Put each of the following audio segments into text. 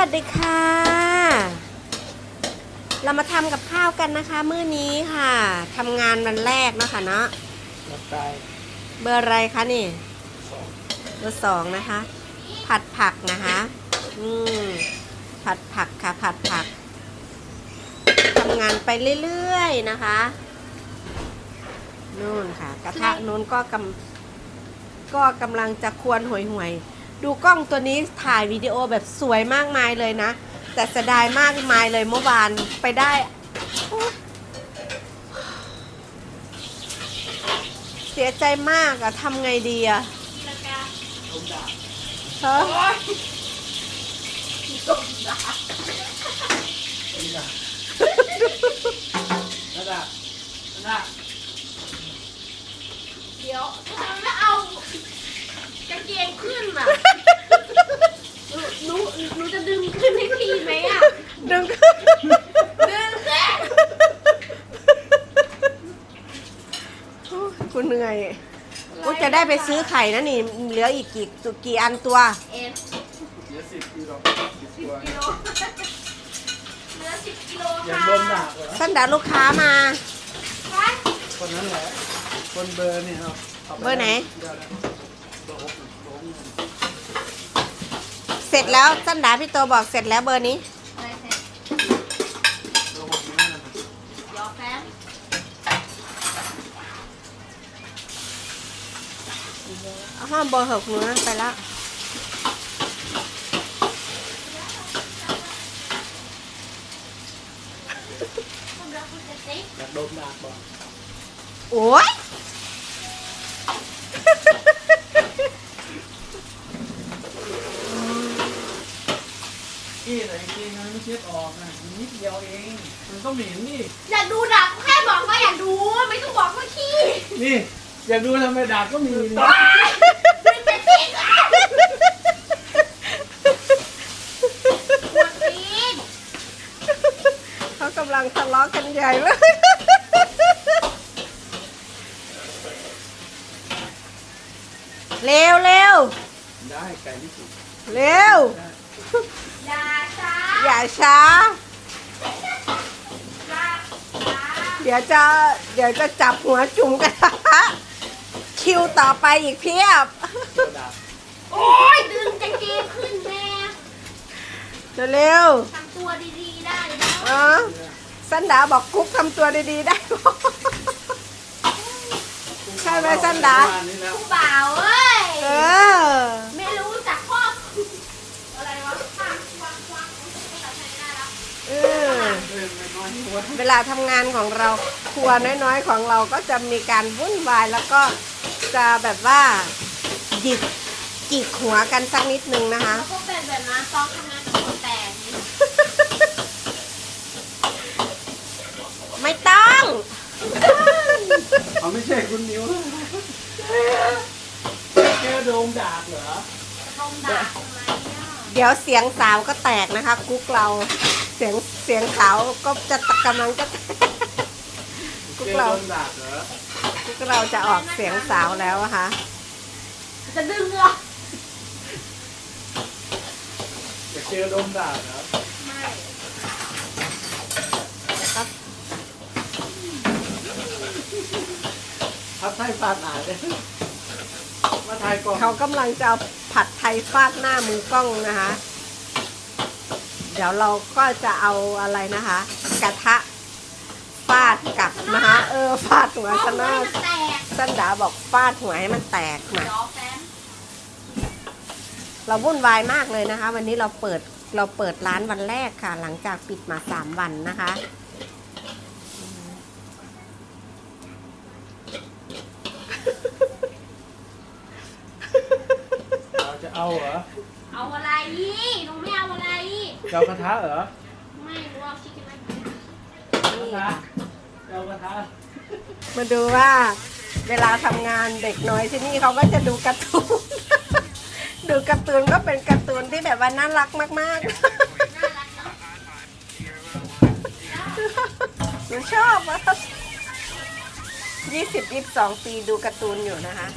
วัสดีค่ะ เรามาทำกับข้าวกันนะคะ มื้อนี้ค่ะทำงานวันแรกเนาะคะเนาะนับได้เบอร์อะไรคะนี่สองเบอร์สองนะคะ ผัดผักนะคะ อืมผัดผักค่ะผัดผักทำงานไปเรื่อยๆนะคะนู่นค่ะ กระทะนู้นก็กำก็กำลังจะควรห่วยห่วยๆ ดูกล้องตัวนี้ถ่ายวิดีโอแบบสวยมากมายเลยนะ แต่เสียดายมากมายเลยเมื่อวานไปได้โอ๊ยเสียใจมากอะทำไงดีอะลมดาบฮะนี่นะนั่นน่ะนั่นน่ะเดี๋ยวทำไมไม่เอากางเกงขึ้นอะ หนูหนูหนูจะดึงขึ้นให้พี่ไหมอะ ดึง ดึงขึ้น กูเหนื่อยกูจะได้ไปซื้อไข่นะนี่ เหลืออีกกี่ตัวกี่อันตัว เอ็นเดี๋ยวสิบกิโลสิบสิบตัวกิโลเหลือสิบกิโลอย่าค่ะลมดาบเหรอสันดาลูกค้ามาไปคนนั้นแหละ คนเบอร์นี่ครับาปเบอร์ไหน เดี๋ยวนะเบอร์หกเบอร์หกเสร็จแล้วสันดาพี่โตบอกเสร็จแล้วเบอร์นี้ อะไรเสร็จ เบอร์หกนี่นั่นน่ะ รอแฟน เอาห้องเบอร์หกหนูนะไปแล้วคุณรักคุณจะติ๊กอยากโดนดาบบ่โอ้ยกี้แต่จริงๆมันไม่เช็ดออกนะมันนิดเดียวเอง มันต้องเหม็นนี่ อยากดูดับแค่บอกว่าอยากดู ไม่ต้องบอกว่าขี้นี่ อยากดูทำไมดาบก็มีนี่มันจะติ๊กอะปวดตีน เขากำลังทะเลาะกันใหญ่เลยเร็วเร็วได้ไก่ที่สุดเร็วได้อย่าช้าอย่าช้าอย่าช้า เดี๋ยวจะเดี๋ยวจะจับหัวจุ่มกันนะคะคิวต่อไปอีกเพียบเดี๋ยวดาบโอ๊ยดึงกางเกงขึ้นแม่เร็วทำตัวดีๆได้นะๆอ๋อ สันดาบอกกุ๊กทำตัวดีๆได้ใช่ไหมสันดาประมณนี้แล้วผู้บ่าวเอ้ย เออ ไม่รู้จักพ่ออะไรวะฟังฟังฟังไม่ตัดใช้ได้แล้วเออเออไม่น้อยหัวเวลาทำงานของเราครัวน้อยๆของเราก็จะมีการวุ่นวายแล้วก็จะแบบว่าหยิกจิกหัวกันสักนิดนึงนะคะแล้วก็เป็นแบบนั้นตอนทำงานกับคนแตกนี่ ไม่ต้อง เอา ไม่ใช่คุณนิ้วแค่โดมดาบเหรอตรงด่าทำไมอะเดี๋ยวเสียงสาวก็แตกนะคะกุ๊กเราเสียงเสียงสาวก็จะกำลังจะกุ๊กแค่เราโดมดาบเหรอกุ๊กเราจะออกเสียงสาวแล้วอะค่ะจะดึงเหรออยากเจอโดมดาบเหรอ ไม่ทับไทยฟาดหนาเลยมาถ่ายก่อนเขากำลังจะเอาผัดไทยฟาดหน้ามือกล้องนะคะ เดี๋ยวเราก็จะเอาอะไรนะคะ กระทะฟาดกลับนะคะเออฟาดหัวชนะสันดาบอกฟาดหัวให้มันแตกมาเราวุ่นวายมากเลยนะคะ วันนี้เราเปิดเราเปิดร้านวันแรกค่ะ หลังจากปิดมาสามวันนะคะ เราจะเอาเหรอเอาอะไรหนูไม่เอาอะไรจะเอากระทะเหรอไม่หนูเอาชิคกี้พายกระทะจะเอากระทะมาดูว่าเวลาทำงานเด็กน้อยที่นี่เขาก็จะดูการ์ตูน ดูการ์ตูนก็เป็นการ์ตูนที่แบบว่าน่ารักมากน่ารักเนาะๆ หนูชอบอะยี่สิบยี่สิบสองปีดูการ์ตูนอยู่นะคะ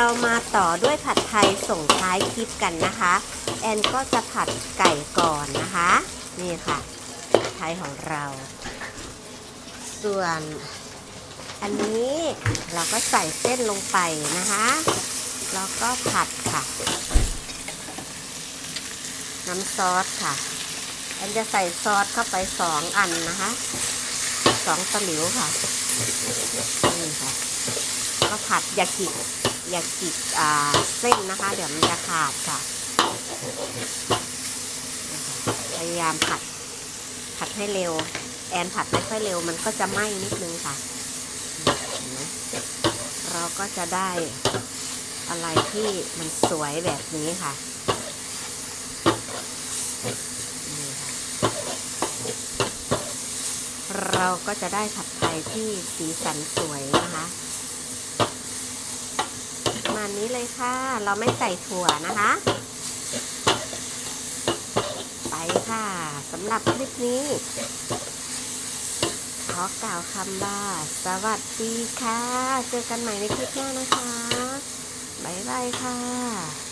เรามาต่อด้วยผัดไทยส่งท้ายคลิปกันนะคะ แอนก็จะผัดไก่ก่อนนะคะ นี่ค่ะผัดไทยของเรา ส่วนอันนี้เราก็ใส่เส้นลงไปนะคะ แล้วก็ผัดค่ะ น้ำซอสค่ะ แอนจะใส่ซอสเข้าไปสองอันนะคะสองตะหลิวค่ะนี่ค่ะ ก็ผัดอย่ากิด อย่ากิดเส้นนะคะ เดี๋ยวมันจะขาดค่ะ พยายามผัด ผัดให้เร็ว แอนผัดไม่ค่อยเร็ว มันก็จะไหม้นิดนึงค่ะ เราก็จะได้อะไรที่มันสวยแบบนี้ค่ะเราก็จะได้ผัดไทยที่สีสันสวยนะคะ นี้เลยค่ะ เราไม่ใส่ถั่วนะคะ ไปค่ะสำหรับคลิปนี้ ขอกล่าวคำว่าสวัสดีค่ะ เจอกันใหม่ในคลิปหน้านะคะ บ๊ายบายค่ะ